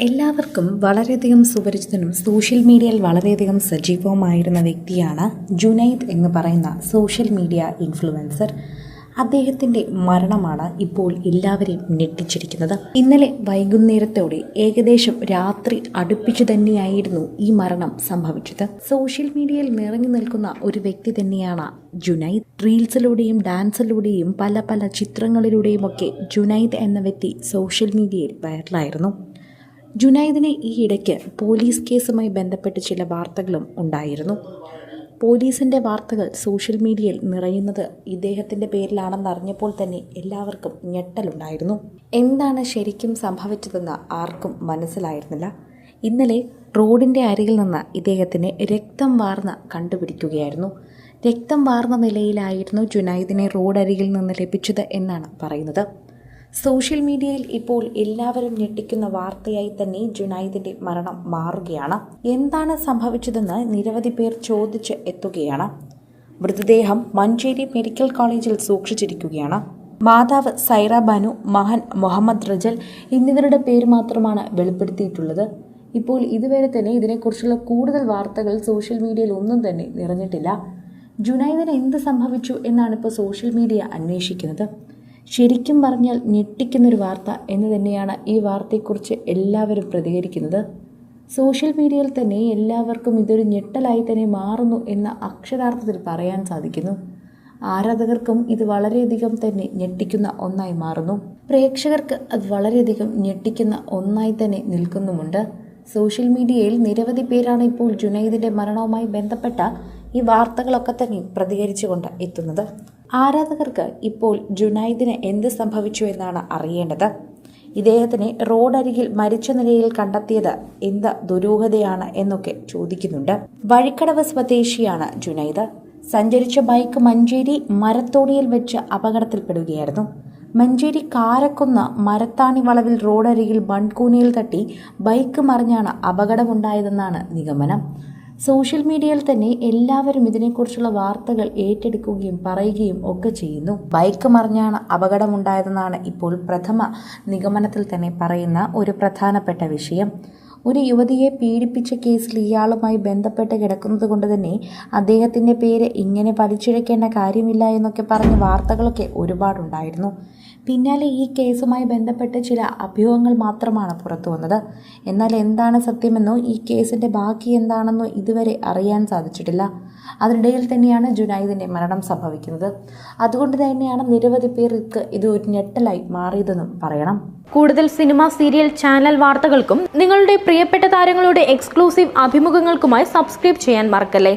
എല്ലാവർക്കും വളരെയധികം സുപരിചിതനും സോഷ്യൽ മീഡിയയിൽ വളരെയധികം സജീവവുമായിരുന്ന വ്യക്തിയാണ് ജുനൈദ് എന്ന് പറയുന്ന സോഷ്യൽ മീഡിയ ഇൻഫ്ലുവൻസർ. അദ്ദേഹത്തിന്റെ മരണമാണ് ഇപ്പോൾ എല്ലാവരെയും ഞെട്ടിച്ചിരിക്കുന്നത്. ഇന്നലെ വൈകുന്നേരത്തോടെ ഏകദേശം രാത്രി അടുപ്പിച്ചു തന്നെയായിരുന്നു ഈ മരണം സംഭവിച്ചത്. സോഷ്യൽ മീഡിയയിൽ നിറഞ്ഞു നിൽക്കുന്ന ഒരു വ്യക്തി തന്നെയാണ് ജുനൈദ്. റീൽസിലൂടെയും ഡാൻസിലൂടെയും പല പല ചിത്രങ്ങളിലൂടെയും ഒക്കെ ജുനൈദ് എന്ന വ്യക്തി സോഷ്യൽ മീഡിയയിൽ വൈറലായിരുന്നു. ജുനൈദിനെ ഈ ഇടയ്ക്ക് പോലീസ് കേസുമായി ബന്ധപ്പെട്ട് ചില വാർത്തകളും ഉണ്ടായിരുന്നു. പോലീസിന്റെ വാർത്തകൾ സോഷ്യൽ മീഡിയയിൽ നിറയുന്നത് ഇദ്ദേഹത്തിന്റെ പേരിലാണെന്ന് അറിഞ്ഞപ്പോൾ തന്നെ എല്ലാവർക്കും ഞെട്ടലുണ്ടായിരുന്നു. എന്താണ് ശരിക്കും സംഭവിച്ചതെന്ന് ആർക്കും മനസ്സിലായിരുന്നില്ല. ഇന്നലെ റോഡിന്റെ അരികിൽ നിന്ന് ഇദ്ദേഹത്തിനെ രക്തം വാർന്ന കണ്ടുപിടിക്കുകയായിരുന്നു. രക്തം വാർന്ന നിലയിലായിരുന്നു ജുനൈദിനെ റോഡരികിൽ നിന്ന് ലഭിച്ചത് എന്നാണ് പറയുന്നത്. സോഷ്യൽ മീഡിയയിൽ ഇപ്പോൾ എല്ലാവരും ഞെട്ടിക്കുന്ന വാർത്തയായി തന്നെ ജുനൈദിന്റെ മരണം മാറുകയാണ്. എന്താണ് സംഭവിച്ചതെന്ന് നിരവധി പേർ ചോദിച്ച് എത്തുകയാണ്. മൃതദേഹം മഞ്ചേരി മെഡിക്കൽ കോളേജിൽ സൂക്ഷിച്ചിരിക്കുകയാണ്. മാതാവ് സൈറ ബാനു മഹൻ മുഹമ്മദ് റജൽ എന്നിവരുടെ പേര് മാത്രമാണ് വെളിപ്പെടുത്തിയിട്ടുള്ളത്. ഇപ്പോൾ ഇതുവരെ തന്നെ ഇതിനെക്കുറിച്ചുള്ള കൂടുതൽ വാർത്തകൾ സോഷ്യൽ മീഡിയയിൽ ഒന്നും തന്നെ നിറഞ്ഞിട്ടില്ല. ജുനൈദിന് എന്ത് സംഭവിച്ചു എന്നാണ് ഇപ്പോൾ സോഷ്യൽ മീഡിയ അന്വേഷിക്കുന്നത്. ശരിക്കും പറഞ്ഞാൽ ഞെട്ടിക്കുന്നൊരു വാർത്ത എന്ന് തന്നെയാണ് ഈ വാർത്തയെക്കുറിച്ച് എല്ലാവരും പ്രതികരിക്കുന്നത്. സോഷ്യൽ മീഡിയയിൽ തന്നെ എല്ലാവർക്കും ഇതൊരു ഞെട്ടലായി തന്നെ മാറുന്നു എന്ന അക്ഷരാർത്ഥത്തിൽ പറയാൻ സാധിക്കുന്നു. ആരാധകർക്കും ഇത് വളരെയധികം തന്നെ ഞെട്ടിക്കുന്ന ഒന്നായി മാറുന്നു. പ്രേക്ഷകർക്ക് അത് വളരെയധികം ഞെട്ടിക്കുന്ന ഒന്നായി തന്നെ നിൽക്കുന്നുമുണ്ട്. സോഷ്യൽ മീഡിയയിൽ നിരവധി പേരാണ് ഇപ്പോൾ ജുനൈദിന്റെ മരണവുമായി ബന്ധപ്പെട്ട ഈ വാർത്തകളൊക്കെ തന്നെ പ്രതികരിച്ചുകൊണ്ട് എത്തുന്നത്. ആരാധകർക്ക് ഇപ്പോൾ ജുനൈദിന് എന്ത് സംഭവിച്ചു എന്നാണ് അറിയേണ്ടത്. ഇദ്ദേഹത്തിനെ റോഡരികിൽ മരിച്ച നിലയിൽ കണ്ടെത്തിയത് എന്ത് ദുരൂഹതയാണ് എന്നൊക്കെ ചോദിക്കുന്നുണ്ട്. വഴിക്കടവ് സ്വദേശിയാണ് ജുനൈദ്. സഞ്ചരിച്ച ബൈക്ക് മഞ്ചേരി മരത്തോടിയിൽ വെച്ച് അപകടത്തിൽപ്പെടുകയായിരുന്നു. മഞ്ചേരി കാരക്കുന്ന മരത്താണി വളവിൽ റോഡരികിൽ മൺകൂനയിൽ തട്ടി ബൈക്ക് മറിഞ്ഞാണ് അപകടമുണ്ടായതെന്നാണ് നിഗമനം. സോഷ്യൽ മീഡിയയിൽ തന്നെ എല്ലാവരും ഇതിനെക്കുറിച്ചുള്ള വാർത്തകൾ ഏറ്റെടുക്കുകയും പറയുകയും ഒക്കെ ചെയ്യുന്നു. ബൈക്ക് മറിഞ്ഞാണ് അപകടമുണ്ടായതെന്നാണ് ഇപ്പോൾ പ്രഥമ നിഗമനത്തിൽ തന്നെ പറയുന്ന ഒരു പ്രധാനപ്പെട്ട വിഷയം. ഒരു യുവതിയെ പീഡിപ്പിച്ച കേസിൽ ഇയാളുമായി ബന്ധപ്പെട്ട് കിടക്കുന്നത് കൊണ്ട് തന്നെ അദ്ദേഹത്തിന്റെ പേര് ഇങ്ങനെ വലിച്ചിഴക്കേണ്ട കാര്യമില്ല എന്നൊക്കെ പറഞ്ഞ വാർത്തകളൊക്കെ ഒരുപാടുണ്ടായിരുന്നു. പിന്നാലെ ഈ കേസുമായി ബന്ധപ്പെട്ട് ചില അഭ്യൂഹങ്ങൾ മാത്രമാണ് പുറത്തു വന്നത്. എന്നാൽ എന്താണ് സത്യമെന്നോ ഈ കേസിന്റെ ബാക്കി എന്താണെന്നോ ഇതുവരെ അറിയാൻ സാധിച്ചിട്ടില്ല. അതിനിടയിൽ തന്നെയാണ് ജുനൈദിന്റെ മരണം സംഭവിക്കുന്നത്. അതുകൊണ്ട് തന്നെയാണ് നിരവധി പേർക്ക് ഇത് ഒരു ഞെട്ടലായി മാറിയതെന്നും പറയണം. കൂടുതൽ സിനിമ സീരിയൽ ചാനൽ വാർത്തകൾക്കും നിങ്ങളുടെ പ്രിയപ്പെട്ട താരങ്ങളുടെ എക്സ്ക്ലൂസീവ് അഭിമുഖങ്ങൾക്കുമായി സബ്സ്ക്രൈബ് ചെയ്യാൻ മറക്കല്ലേ?